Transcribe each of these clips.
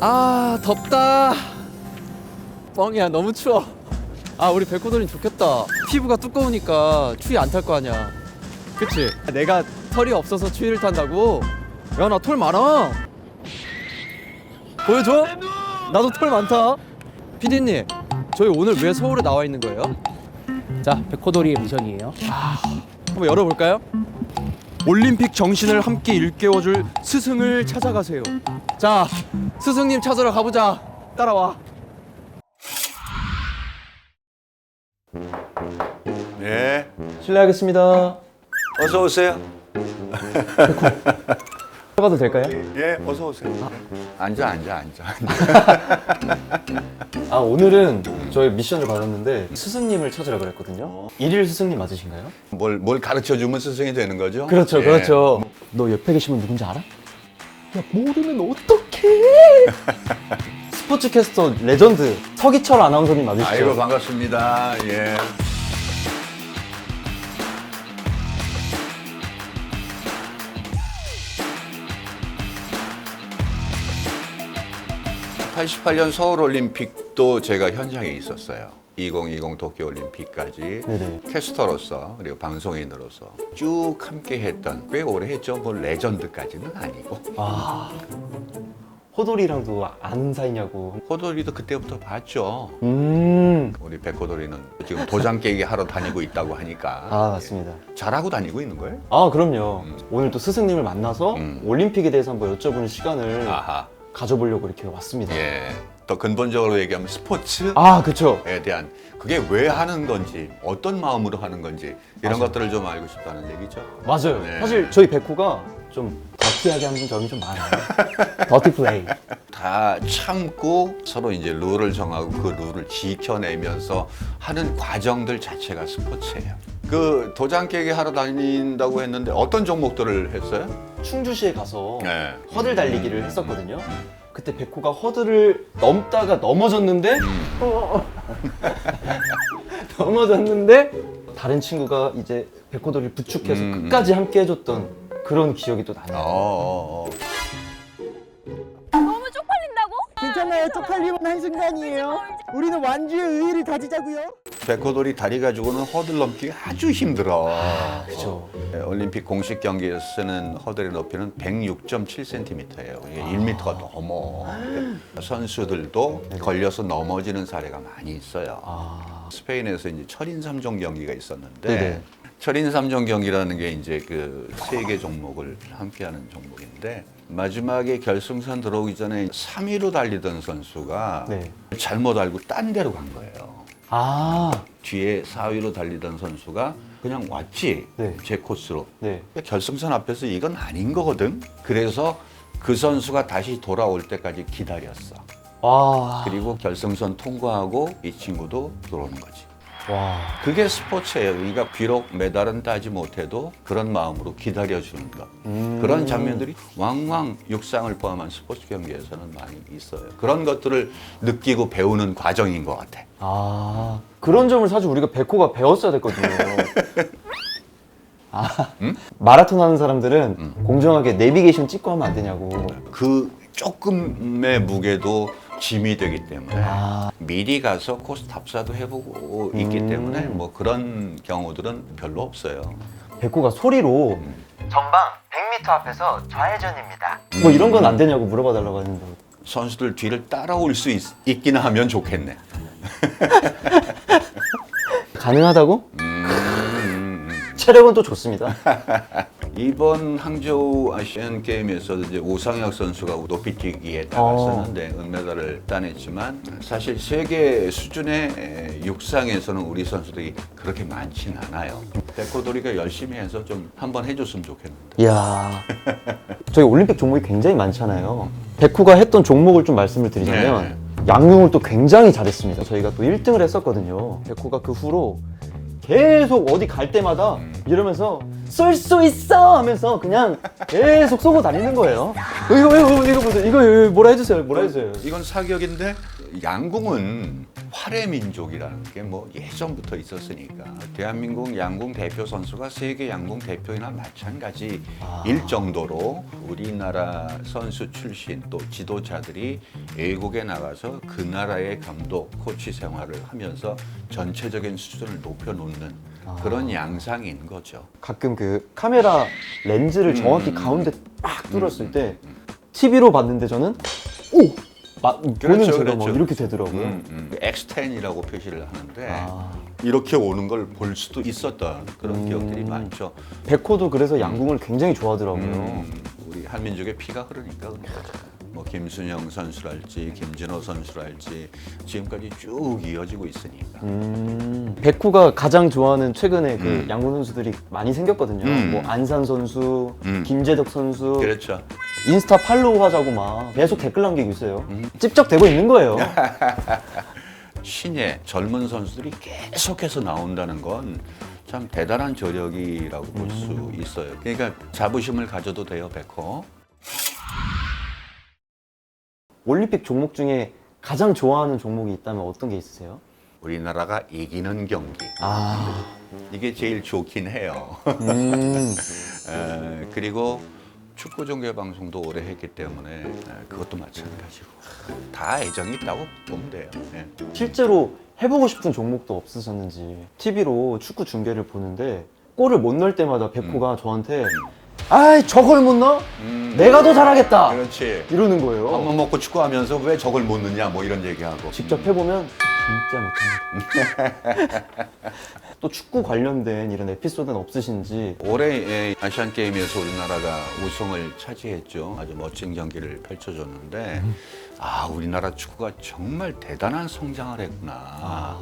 아 덥다 뻥이야 너무 추워 아 우리 백호돌이 좋겠다 피부가 두꺼우니까 추위 안 탈 거 아니야 그치? 내가 털이 없어서 추위를 탄다고? 야 나 털 많아 보여줘? 나도 털 많다 피디님 저희 오늘 왜 서울에 나와 있는 거예요? 자, 백호돌이의 미션이에요. 한번 열어볼까요? 올림픽 정신을 함께 일깨워줄 스승을 찾아가세요. 자, 스승님 찾으러 가보자. 따라와. 예, 실례하겠습니다. 어서 오세요. 들어가도 될까요? 예, 어서 오세요. 앉아, 앉아, 앉아. 아 오늘은 저희 미션을 받았는데 스승님을 찾으라 그랬거든요. 일일 스승님 맞으신가요? 뭘, 뭘 가르쳐 주면 스승이 되는 거죠? 그렇죠, 예. 그렇죠. 너 옆에 계시면 누군지 알아? 야 모르면 어떡해? 스포츠 캐스터 레전드 서기철 아나운서님 맞으시죠? 아이고 반갑습니다. 예. (88년) 서울올림픽도 제가 현장에 있었어요 (2020) 도쿄올림픽까지 네네. 캐스터로서 그리고 방송인으로서 쭉 함께 했던 꽤 오래 했죠 뭐 레전드까지는 아니고 아 호돌이랑도 아는 사이냐고. 호돌이도 그때부터 봤죠 음. 우리 백호돌이는 지금 도장 깨기 하러 다니고 있다고 하니까 아 맞습니다. 잘하고 다니고 있는 거예요? 아 그럼요. 오늘 또 스승님을 만나서 음. 올림픽에 대해서 한번 여쭤보는 시간을 아하 가져보려고 이렇게 왔습니다. 예. 더 근본적으로 얘기하면 스포츠에 아 그쵸. 대한 그게 왜 하는 건지 어떤 마음으로 하는 건지 이런 것들을 좀 알고 싶다는 얘기죠. 맞아요. 네. 사실 저희 백호가 좀 더티하게 하는 점이 좀 많아요. 더티 플레이. 다 참고 서로 이제 룰을 정하고 그 룰을 지켜내면서 하는 과정들 자체가 스포츠예요. 그 도장 깨기 하러 다닌다고 했는데 어떤 종목들을 했어요? 충주시에 가서 네. 허들 달리기를 했었거든요. 그때 백호가 허들을 넘다가 넘어졌는데 넘어졌는데 다른 친구가 이제 백호돌이를 부축해서 음. 끝까지 함께 해줬던 그런 기억이 또 어, 나네요. 어, 어. 쪽팔린다고? 괜찮아요. 쪽팔림은 한순간이에요. 우리는 완주의 의의를 다지자고요. 백호돌이 다리 가지고는 허들 넘기 아주 힘들어. 그죠. 네, 올림픽 공식 경기에서 쓰는 허들의 높이는 106.7cm예요. 이게 1m가 넘어. 선수들도 걸려서 넘어지는 사례가 많이 있어요. 아, 스페인에서 이제 철인 3종 경기가 있었는데 네네. 철인 3종 경기라는 게 이제 그 세 개 종목을 함께하는 종목인데 마지막에 결승선 들어오기 전에 3위로 달리던 선수가 네. 잘못 알고 딴 데로 간 거예요. 아, 뒤에 4위로 달리던 선수가 그냥 왔지 네. 제 코스로 네. 결승선 앞에서 이건 아닌 거거든 그래서 그 선수가 다시 돌아올 때까지 기다렸어 와, 그리고 결승선 통과하고 이 친구도 들어오는 거지 와, 그게 스포츠예요 그러니까 비록 메달은 따지 못해도 그런 마음으로 기다려주는 것 음. 그런 장면들이 왕왕 육상을 포함한 스포츠 경기에서는 많이 있어요 그런 것들을 느끼고 배우는 과정인 것 같아 아, 그런 점을 사실 우리가 백호가 배웠어야 됐거든요. 아, 마라톤 하는 사람들은 공정하게 내비게이션 찍고 하면 안 되냐고. 그 조금의 무게도 짐이 되기 때문에 아. 미리 가서 코스 답사도 해보고 있기 음. 때문에 뭐 그런 경우들은 별로 없어요. 백호가 소리로 전방 100m 앞에서 좌회전입니다. 뭐 이런 건 안 되냐고 물어봐 달라고 했는데 선수들 뒤를 따라올 수 있, 있기는 하면 좋겠네. 가능하다고? 음, 체력은 또 좋습니다. 이번 항저우 아시안 게임에서도 이제 오상혁 선수가 높이뛰기에 어. 나갔었는데 은메달을 따냈지만 사실 세계 수준의 에, 육상에서는 우리 선수들이 그렇게 많진 않아요. 백호돌이가 열심히 해서 좀 한번 해줬으면 좋겠는데. 이야, 저희 올림픽 종목이 굉장히 많잖아요. 백호가 했던 종목을 좀 말씀을 드리자면 양궁을 또 굉장히 잘했습니다. 저희가 또 1등을 했었거든요. 백호가 그 후로 계속 어디 갈 때마다 이러면서 쏠 수 있어 하면서 그냥 계속 쏘고 다니는 거예요. 이거 이거 이거 보세요. 이거, 이거 뭐라 해주세요. 뭐라 해주세요. 이건 사격인데 양궁은 활의 민족이라는 게 뭐 예전부터 있었으니까 대한민국 양궁 대표 선수가 세계 양궁 대표이나 마찬가지일 정도로 우리나라 선수 출신 또 지도자들이 외국에 나가서 그 나라의 감독 코치 생활을 하면서 전체적인 수준을 높여놓는 그런 양상인 거죠. 가끔 그 카메라 렌즈를 정확히 가운데 딱 뚫었을 때 TV로 봤는데 저는 오! 막 보는 그렇죠, 제가 그렇죠. 막 이렇게 되더라고요. 음, 음. X10이라고 표시를 하는데 아. 이렇게 오는 걸 볼 수도 있었던 그런 음. 기억들이 많죠. 백호도 그래서 양궁을 굉장히 좋아하더라고요. 음, 우리 한민족의 피가 흐르니까 그런 거죠. 뭐 김순영 선수랄지 김진호 선수랄지 지금까지 쭉 이어지고 있으니까. 음, 백호가 가장 좋아하는 최근에 그 음. 양궁 선수들이 많이 생겼거든요. 음. 뭐 안산 선수, 음. 김재덕 선수, 그렇죠. 인스타 팔로우 하자고 막 계속 댓글 남기고 있어요. 음. 찝적대고 있는 거예요. 신예 젊은 선수들이 계속해서 나온다는 건 참 대단한 저력이라고 볼 수 있어요. 그러니까 자부심을 가져도 돼요, 백호. 올림픽 종목 중에 가장 좋아하는 종목이 있다면 어떤 게 있으세요? 우리나라가 이기는 경기. 아, 이게 제일 좋긴 해요. 음, 에, 그리고 축구 중계 방송도 오래 했기 때문에 에, 그것도 마찬가지고 다 애정이 있다고 보면 돼요. 예. 실제로 해보고 싶은 종목도 없으셨는지 TV로 축구 중계를 보는데 골을 못 넣을 때마다 백호가 저한테 아이 저걸 못 넣어? 음, 내가 더 잘하겠다 그렇지. 이러는 거예요. 밥 만 먹고 축구하면서 왜 저걸 못 넣냐 뭐 이런 얘기하고. 직접 해보면 진짜 못합니다. 또 축구 관련된 이런 에피소드는 없으신지 올해 아시안 게임에서 우리나라가 우승을 차지했죠. 아주 멋진 경기를 펼쳐줬는데 아 우리나라 축구가 정말 대단한 성장을 했구나.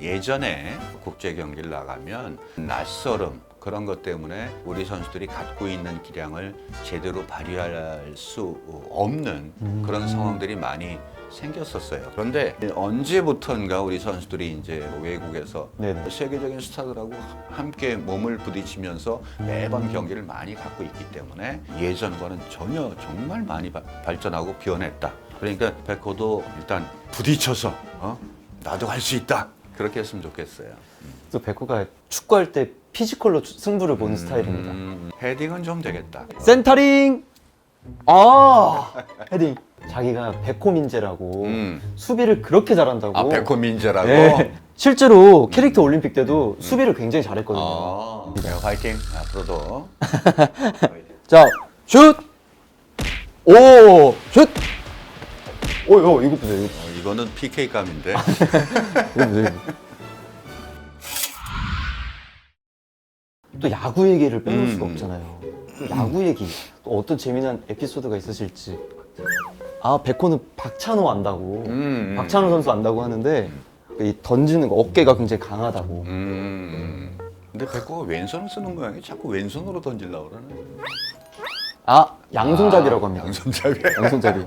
예전에 국제 경기를 나가면 낯설음 그런 것 때문에 우리 선수들이 갖고 있는 기량을 제대로 발휘할 수 없는 그런 상황들이 많이 생겼었어요. 그런데 언제부턴가 우리 선수들이 이제 외국에서 네네. 세계적인 스타들하고 함께 몸을 부딪히면서 매번 경기를 많이 갖고 있기 때문에 예전과는 전혀 정말 많이 바- 발전하고 변했다. 그러니까 백호도 일단 부딪혀서 어? 나도 할 수 있다. 그렇게 했으면 좋겠어요. 또 백호가 축구할 때 피지컬로 주- 승부를 보는 스타일입니다. 음, 헤딩은 좀 되겠다. 센터링! 아! 헤딩. 자기가 백호 민재라고 음. 수비를 그렇게 잘한다고. 아 백호 민재라고. 네. 실제로 캐릭터 올림픽 때도 수비를 굉장히 잘했거든요. 아, 네, 화이팅 앞으로도. 자, 슛! 오! 슛! 오, 어, 이거 보세요. 이거, 어, 이거는 PK 감인데. 이거 보세요. 이거. 또 야구 얘기를 빼놓을 수가 음. 없잖아요. 야구 얘기, 또 어떤 재미난 에피소드가 있으실지. 아, 백호는 박찬호 안다고. 음. 박찬호 선수 안다고 하는데, 이 던지는 거, 어깨가 굉장히 강하다고. 음. 근데 백호가 왼손을 쓰는 모양이 자꾸 왼손으로 던질라 그러네. 아, 양손잡이라고 합니다. 양손잡이. 양손잡이.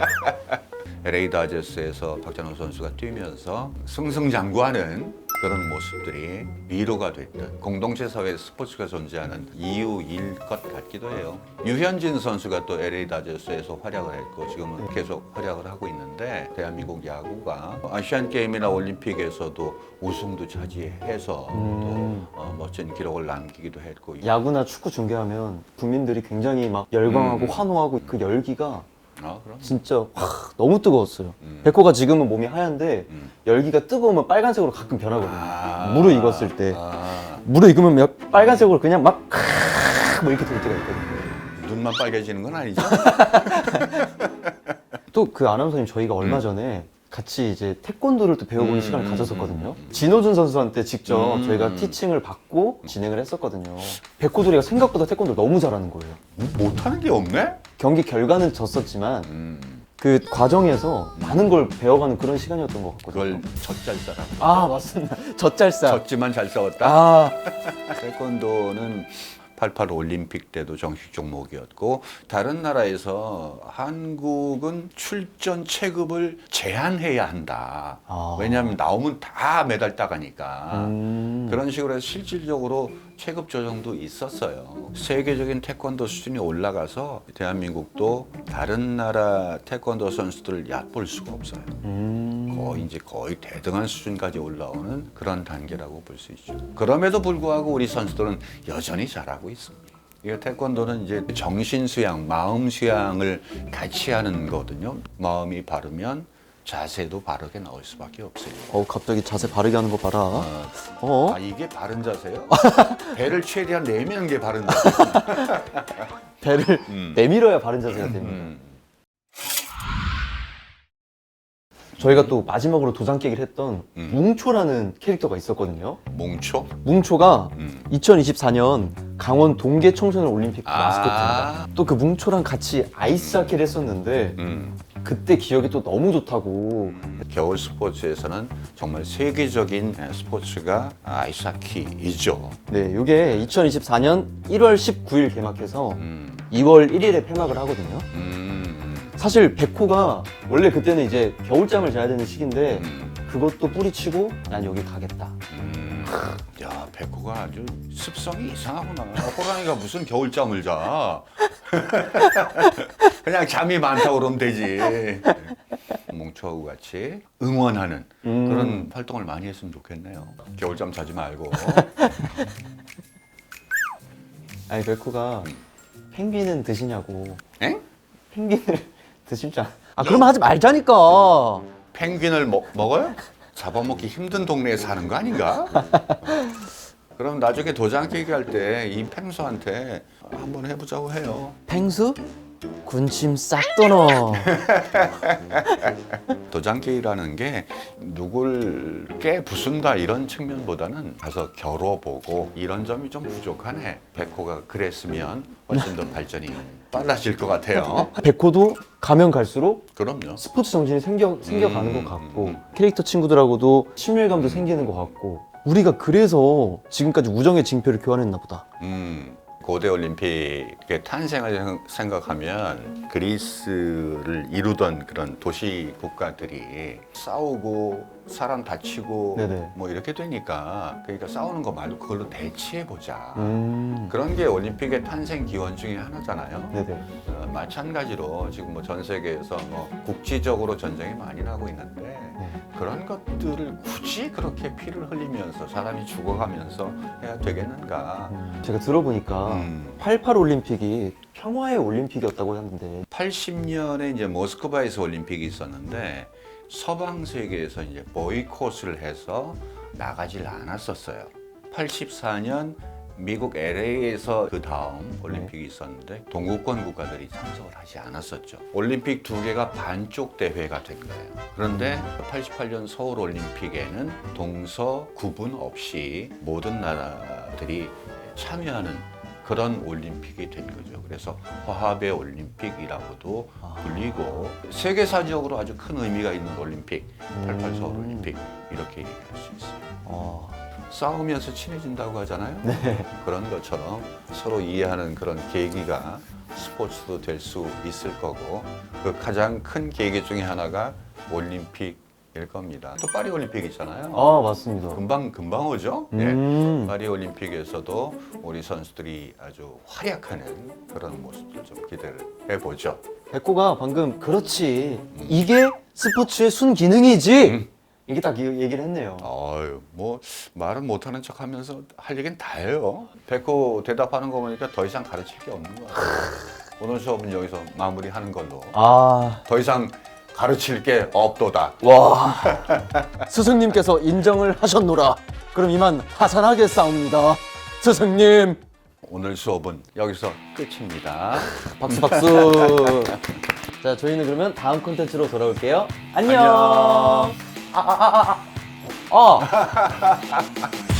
LA 다저스에서 박찬호 선수가 뛰면서 승승장구하는 그런 모습들이 위로가 됐던 공동체 사회 스포츠가 존재하는 이유일 것 같기도 해요. 유현진 선수가 또 LA 다저스에서 활약을 했고 지금은 계속 활약을 하고 있는데 대한민국 야구가 아시안 게임이나 올림픽에서도 우승도 차지해서 음. 또 어, 멋진 기록을 남기기도 했고 야구나 축구 중계하면 국민들이 굉장히 막 열광하고 음. 환호하고 그 열기가 아, 그럼 진짜 확 너무 뜨거웠어요. 음. 백호가 지금은 몸이 하얀데 음. 열기가 뜨거우면 빨간색으로 가끔 변하거든요. 아. 무르익었을 때 아, 무르 익으면 막 빨간색으로 그냥 막, 뭐 이렇게 될 때가 있거든요. 눈만 빨개지는 건 아니죠? 또 그 아나운서님 저희가 얼마 음. 전에 같이 이제 태권도를 또 배워보는 음, 시간을 음, 가졌었거든요. 음, 음. 진호준 선수한테 직접 음. 저희가 티칭을 받고 진행을 했었거든요. 백호돌이가 생각보다 태권도를 너무 잘하는 거예요. 못하는 게 없네? 경기 결과는 졌었지만 음, 그 과정에서 많은 걸 배워가는 그런 시간이었던 것 같거든요. 그걸 젖잘 싸라. 아 맞습니다. 젖잘싸. 졌지만 잘 싸웠다. 아 태권도는 88 올림픽 때도 정식 종목이었고 다른 나라에서 한국은 출전 체급을 제한해야 한다. 아. 왜냐하면 나오면 다 메달 따가니까. 음. 그런 식으로 해서 실질적으로 체급 조정도 있었어요. 세계적인 태권도 수준이 올라가서 대한민국도 다른 나라 태권도 선수들을 얕볼 수가 없어요. 음. 거의 이제 거의 대등한 수준까지 올라오는 그런 단계라고 볼 수 있죠. 그럼에도 불구하고 우리 선수들은 여전히 잘하고 있습니다. 이 태권도는 이제 정신 수양, 마음 수양을 같이 하는 거거든요. 마음이 바르면 자세도 바르게 나올 수밖에 없어요. 어 갑자기 자세 바르게 하는 거 봐라. 어, 어? 아 이게 바른 자세요? 배를 최대한 내미는 게 바른 자세. 배를 음. 내밀어야 바른 자세가 됩니다. 음. 저희가 또 마지막으로 도장 깨기를 했던 음. 뭉초라는 캐릭터가 있었거든요. 몽초? 뭉초가 음. 2024년 강원 동계 청소년 올림픽 아. 마스코트입니다. 또 그 뭉초랑 같이 아이스하키를 했었는데 음. 그때 기억이 또 너무 좋다고 겨울 스포츠에서는 정말 세계적인 스포츠가 아이스하키이죠. 네, 이게 2024년 1월 19일 개막해서 음. 2월 1일에 폐막을 하거든요. 음. 사실 백호가 원래 그때는 이제 겨울잠을 자야 되는 시기인데 음. 그것도 뿌리치고 난 여기 가겠다. 음. 야, 백호가 아주 습성이 이상하구나. 호랑이가 무슨 겨울잠을 자. 그냥 잠이 많다고 그러면 되지. 몽초하고 같이 응원하는 음. 그런 활동을 많이 했으면 좋겠네요. 겨울잠 자지 말고. 아니 백호가 펭귄은 드시냐고. 엥? 펭귄을 드실 줄 알... 아 그러면 하지 말자니까. 펭귄을 먹, 먹어요? 잡아먹기 힘든 동네에 사는 거 아닌가? 그럼 나중에 도장 깨기 할 때 이 펭수한테 한번 해보자고 해요. 펭수? 군침 싹 떠넣어. 도장 깨기라는 게 누굴 깨 부순다 이런 측면보다는 가서 겨뤄보고 이런 점이 좀 부족하네. 백호가 그랬으면 훨씬 더 발전이 빨라질 것 같아요. 백호도 가면 갈수록 그럼요. 스포츠 정신이 생겨, 생겨가는 음, 것 같고 음. 캐릭터 친구들하고도 친밀감도 생기는 것 같고 우리가 그래서 지금까지 우정의 징표를 교환했나 보다. 음, 고대 올림픽의 탄생을 생- 생각하면 그리스를 이루던 그런 도시 국가들이 싸우고 사람 다치고 네네. 뭐 이렇게 되니까 그러니까 싸우는 거 말고 그걸로 대치해 보자. 음. 그런 게 올림픽의 탄생 기원 중에 하나잖아요. 네네. 어, 마찬가지로 지금 뭐 전 세계에서 뭐 국지적으로 전쟁이 많이 나고 있는데 네. 그런 것들을 굳이 그렇게 피를 흘리면서 사람이 죽어가면서 해야 되겠는가? 음. 제가 들어보니까 음. 88 올림픽이 평화의 올림픽이었다고 하는데 80년에 이제 모스크바에서 올림픽이 있었는데 서방 세계에서 이제 보이콧을 해서 나가질 않았었어요. 84년 미국 LA에서 그 다음 올림픽이 있었는데 동구권 국가들이 참석을 하지 않았었죠. 올림픽 두 개가 반쪽 대회가 된 거예요. 그런데 88년 서울 올림픽에는 동서 구분 없이 모든 나라들이 참여하는 그런 올림픽이 된 거죠. 그래서 화합의 올림픽이라고도 불리고 세계사적으로 아주 큰 의미가 있는 올림픽, 88 서울 올림픽 이렇게 얘기할 수 있어요. 어, 싸우면서 친해진다고 하잖아요. 그런 것처럼 서로 이해하는 그런 계기가 스포츠도 될 수 있을 거고 그 가장 큰 계기 중에 하나가 올림픽 일 겁니다. 또 파리 올림픽 있잖아요. 아 맞습니다. 금방 금방 오죠. 네. 음. 파리 올림픽에서도 우리 선수들이 아주 활약하는 그런 모습들 좀 기대를 해보죠. 백호가 방금 그렇지 이게 스포츠의 순 기능이지 이게 딱 이 얘기를 했네요. 아유, 뭐 말은 못하는 척하면서 할 얘기는 다 해요. 백호 대답하는 거 보니까 더 이상 가르칠 게 없는 것 같아요. 오늘 수업은 여기서 마무리하는 걸로. 아, 더 이상 가르칠 게 없도다. 와 스승님께서 인정을 하셨노라. 그럼 이만 하산하게 싸웁니다. 스승님 오늘 수업은 여기서 끝입니다. 박수 박수. 자 저희는 그러면 다음 콘텐츠로 돌아올게요. 안녕. 안녕. 아 아 아아 아. 아.